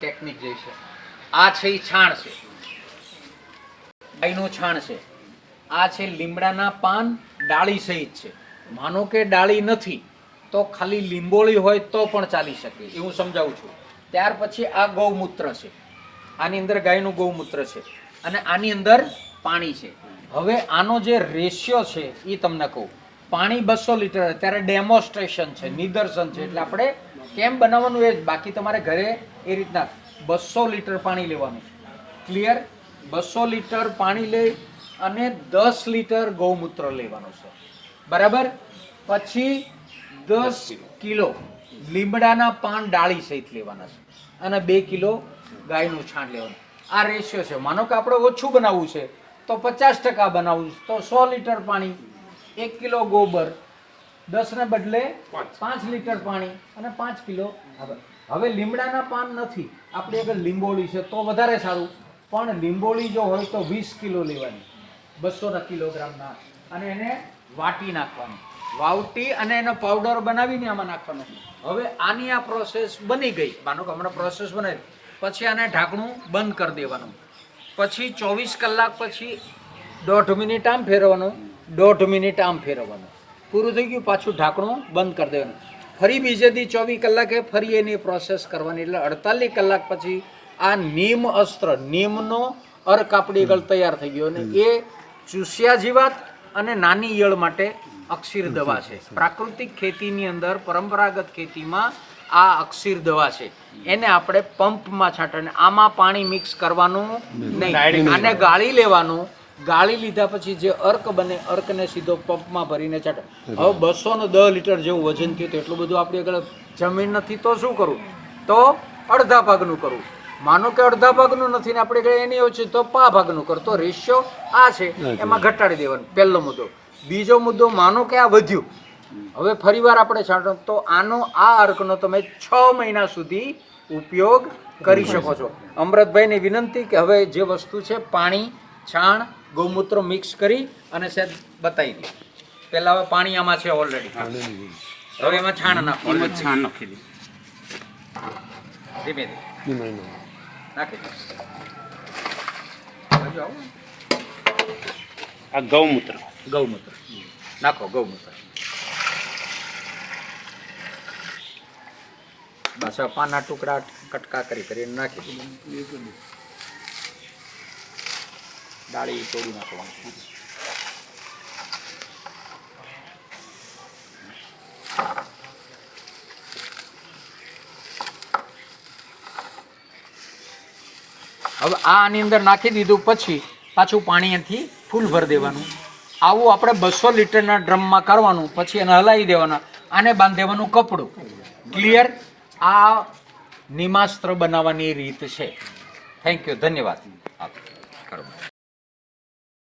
Technique જે છે. આ છે એ છાણ છે. ગાયનું છાણ છે. આ છે લીમડાના પાન, ડાળી સહિત છે. માનો કે ડાળી નથી, તો ખાલી લીંબોળી હોય તો પણ ચાલી શકે એ હું સમજાવું છું. ત્યાર પછી આ ગૌમૂત્ર છે. આની અંદર ગાયનું ગૌમૂત્ર છે. અને આની અંદર પાણી છે. હવે આનો જે રેશિયો છે એ તમને કહું. પાણી બસો લીટર, અત્યારે ડેમોન્સ્ટ્રેશન છે, નિદર્શન છે, એટલે આપણે કેમ બનાવવાનું એ જ? બાકી તમારે ઘરે એ રીતના બસો લીટર પાણી લેવાનું. ક્લિયર બસો લીટર પાણી લઈ અને દસ લીટર ગૌમૂત્ર લેવાનું છે. બરાબર? પછી દસ કિલો. લીમડાના પાન ડાળી સહિત લેવાના છે. અને બે કિલો ગાયનું છાણ લેવાનું. આ રેશિયો છે. માનો કે આપણે ઓછું બનાવવું છે તો પચાસ ટકા બનાવવું છે તો સો લીટર પાણી એક કિલો ગોબર દસને બદલે પાંચ. લીટર પાણી અને પાંચ કિલો હવે લીમડાના પાન નથી. આપણી આગળ લીંબોળી છે તો વધારે સારું. પણ લીંબોળી જો હોય તો વીસ કિલો લેવાની. બસોના કિલોગ્રામના. અને એને વાટી નાખવાની. વાવટી અને એનો પાવડર બનાવીને આમાં નાખવાનો. હવે આની આ પ્રોસેસ બની ગઈ. માનો કે હમણાં પ્રોસેસ બનાવી. પછી આને ઢાંકણું બંધ કરી દેવાનું. પછી ચોવીસ કલાક પછી દોઢ મિનિટ આમ ફેરવવાનું. દોઢ મિનિટ આમ ફેરવવાનું. પૂરું થઈ ગયું પાછું ઢાંકણું બંધ કરી દેવાનું. ફરી બીજે દી ચોવીસ કલાકે ફરી એની પ્રોસેસ કરવાની. એટલે અડતાલીસ કલાક પછી આ નીમ અસ્ત્ર નીમનો અર્ક આપણી આગળ તૈયાર થઈ ગયો. અને એ ચૂસ્યા જીવાત અને નાની ઈયળ માટે અક્ષીર દવા છે. પ્રાકૃતિક ખેતીની અંદર પરંપરાગત ખેતીમાં આ અક્ષીર દવા છે. એને આપણે પંપમાં છાંટવાની. આમાં પાણી મિક્સ કરવાનું નહીં. આને ગાળી લેવાનું. ગાળી લીધા પછી જે અર્ક બને અર્કને સીધો પંપમાં ભરીને ચાટે. હવે બસો ને દસ લીટર જેવું વજન થયું તો એટલું બધું આપણી આગળ જમીન નથી તો શું કરવું તો અડધા ભાગનું કરવું માનો કે અડધા ભાગનું નથી ને આપણે એની ઓછી તો પા ભાગનું કર. તો રેશિયો આ છે એમાં ઘટાડી દેવાનું પહેલો મુદ્દો. બીજો મુદ્દો માનો કે આ વધ્યું. હવે ફરીવાર આપણે છાંટો તો આનો આ અર્કનો તમે છ મહિના સુધી ઉપયોગ કરી શકો છો. અમૃતભાઈની વિનંતી કે હવે જે વસ્તુ છે પાણી છાણ ગૌમૂત્ર મિક્સ કરી અને સેજ બતાવી દે પહેલાં હવે પાણી આમાં છે ઓલરેડી હવે એમાં છાણ નાખવાનું. છાણ નાખી દે ધીમે ધીમે. નાખી દે. આ ગૌમૂત્ર. ગૌમૂત્ર. નાખો ગૌમૂત્ર. બસ પાના ટુકડા કટકા કરી કરીને નાખી દો ડાળી તોડી નાખવાની. હવે આ આની અંદર નાખી દીધું પછી પાછું પાણી એથી ફૂલ ભરી દેવાનું. આવું આપણે બસો લીટરના ડ્રમમાં કરવાનું, પછી એને હલાવી દેવાના, આને બાંધી દેવાનું કપડું. ક્લિયર આ નિમાસ્ત્ર બનાવવાની રીત છે. થેન્ક યુ ધન્યવાદ.